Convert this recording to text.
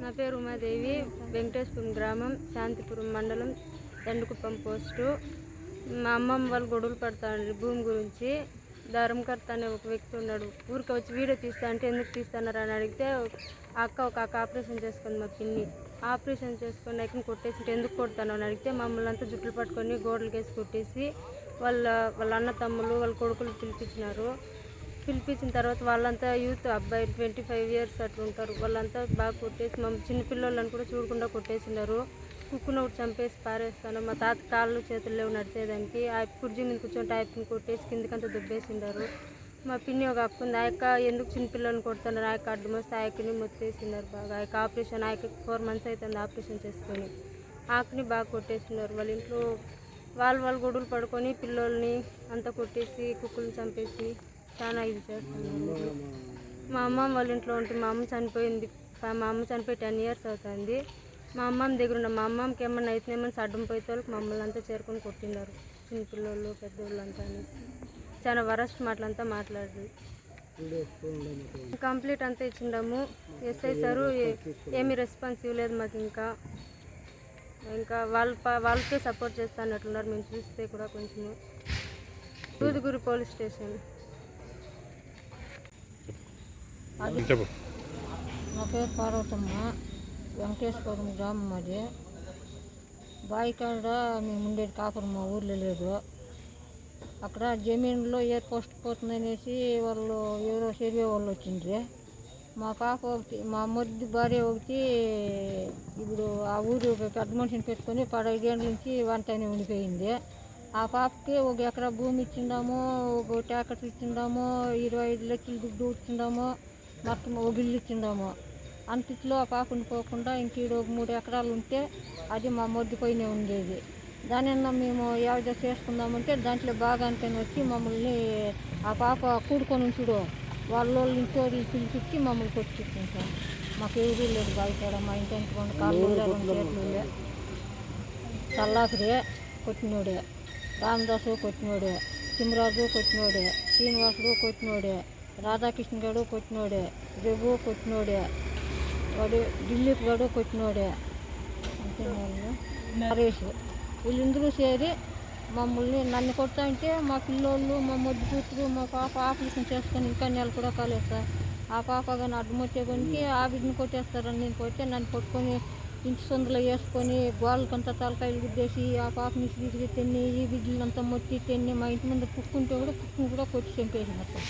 నా పేరు ఉమాదేవి వెంకటేశ్వరం గ్రామం శాంతిపురం మండలం దండుకుప్పం పోస్టు. మా అమ్మమ్మ వాళ్ళు గొడవలు పడతారు భూమి గురించి. ధర్మకర్త అనే ఒక వ్యక్తి ఉన్నాడు. ఊరికి వచ్చి వీడియో తీస్తా అంటే ఎందుకు తీస్తున్నారు అని అడిగితే అక్క ఒక అక్క ఆపరేషన్ చేసుకుంది మా పిన్ని. ఆపరేషన్ చేసుకుని ఎక్కడ కొట్టేసి ఎందుకు కొడతాను అని అడిగితే మమ్మల్ని అంతా జుట్లు పట్టుకొని గోడలు కొట్టేసి వాళ్ళ వాళ్ళ అన్న తమ్ముళ్ళు వాళ్ళ కొడుకులు పిలిపించినారు. పిలిపించిన తర్వాత వాళ్ళంతా యూత్ అబ్బాయి ట్వంటీ ఫైవ్ ఇయర్స్ అట్లా ఉంటారు. వాళ్ళంతా బాగా కొట్టేసి మా చిన్నపిల్లలను కూడా చూడకుండా కొట్టేసినారు. కుక్కును ఒకటి చంపేసి పారేస్తాను. మా తాత కాళ్ళు చేతులు లేవు నడిచేదానికి. ఆ కుర్జీ మీద కూర్చొని ఆ అక్కని కొట్టేసి కిందకంతా దుబ్బేసిండారు. మా పిన్ని ఒక అక్క ఉంది. ఆ యొక్క ఎందుకు చిన్నపిల్లల్ని కొడుతున్నారు? ఆ యొక్క అడ్డు వస్తే ఆ యొక్కని మొత్తేసినారు బాగా. ఆ యొక్క ఆపరేషన్ ఆ యొక్క ఫోర్ మంత్స్ అవుతుంది ఆపరేషన్ చేసుకొని. ఆకుని బాగా కొట్టేసినారు. వాళ్ళ ఇంట్లో వాళ్ళు వాళ్ళు గొడవలు పడుకొని పిల్లల్ని అంతా కొట్టేసి కుక్కల్ని చంపేసి చాలా ఇది చేస్తున్నారు మా అమ్మమ్మ వాళ్ళ ఇంట్లో ఉంటుంది మా అమ్మ చనిపోయింది. మా అమ్మ చనిపోయి టెన్ ఇయర్స్ అవుతుంది. మా అమ్మమ్మ దగ్గర ఉన్న మా అమ్మమ్మకి ఏమన్నా అయితే ఏమన్నా సడ్డం పోతే వాళ్ళకి మమ్మల్ని అంతా చేరుకొని కొట్టినారు చిన్నపిల్లలు పెద్దోళ్ళు అంతా అనేసి. చాలా వరస్ట్ మాటలంతా మాట్లాడారు. కంప్లీట్ అంతా ఇచ్చిండము. ఎస్ఐ సారు ఏమి రెస్పాన్స్ ఇవ్వలేదు మాకు ఇంకా. ఇంకా వాళ్ళ వాళ్ళకే సపోర్ట్ చేస్తా అన్నట్లున్నారు మేము చూస్తే కూడా కొంచెము. Duduguri police station. నా పేరు పార్వతమ్మ వెంకటేశ్వరం గ్రామం అది బాయికాడ మేము ఉండేది కాపురం మా ఊర్లో లేదు. అక్కడ జమీన్లో ఎయిర్ పోస్ట్ పోతుందనేసి వాళ్ళు ఎవరో సర్వే వాళ్ళు వచ్చిండ్రి. మా పాప ఒకటి మా మొద్దు భార్య ఒకటి ఇప్పుడు ఆ ఊరు పెద్ద మనిషిని పెట్టుకొని పదహైదేళ్ళ నుంచి వంటనే ఉండిపోయింది. ఆ పాపకి ఒక ఎకరా భూమి ఇచ్చిండాము ఒక ట్యాకెట్లు ఇచ్చిండాము ఇరవై ఐదు లక్షలు దుడ్డు ఇచ్చిందాము మొత్తం ఒక ఇల్లు ఇచ్చిండాము అంతట్లో ఆ పాప ఉండిపోకుండా ఇంక ఈడ ఒక మూడు ఎకరాలు ఉంటే అది మా మొద్దు పైనే ఉండేది. దానిన్న మేము యావజ చేసుకుందామంటే దాంట్లో భాగానికని వచ్చి మమ్మల్ని ఆ పాప కూడుకొని చూడు వాళ్ళ ఇంకోళ్ళు పిలిపించి మమ్మల్ని కొట్టించాం సార్ మాకు ఎవరు లేదు బాగుతాడ మా ఇంటి వెనక రెండు కాళ్ళు రెండు చేతులు లే. చల్లాసుడే కొట్టినోడే. రామదాసు కొట్టినోడే. తిమ్మరాజు కొట్టినోడే. శ్రీనివాసుడు కొట్టినోడే. రాధాకృష్ణ గడు కొట్టినోడే రఘు కొట్టినోడే వాడు దిలీప్ గడు కొట్టినోడే అంతే నరేష్ వీళ్ళందరూ చేరి మమ్మల్ని నన్ను కొడతా అంటే మా పిల్లోళ్ళు మా మొద్దు కూతురు మా పాప ఆపరేషన్ చేసుకొని ఇంకా నెల కూడా కాలేదు సార్ ఆ పాప కానీ అడ్డమొచ్చే కొనికి ఆ బిడ్డని కొట్టేస్తారని నేను కొట్టే నన్ను పట్టుకొని ఇంటి సొందులో వేసుకొని గోళ్ళకంతా తలకాయలు గుద్దేసి ఆ పాపని తిరిగి తిన్ని ఈ బిడ్డలంతా మొత్తి తిన్ని మా ఇంటి ముందు కుక్కుంటే కూడా కుక్కుని కూడా కొట్టి చంపేసినారు సార్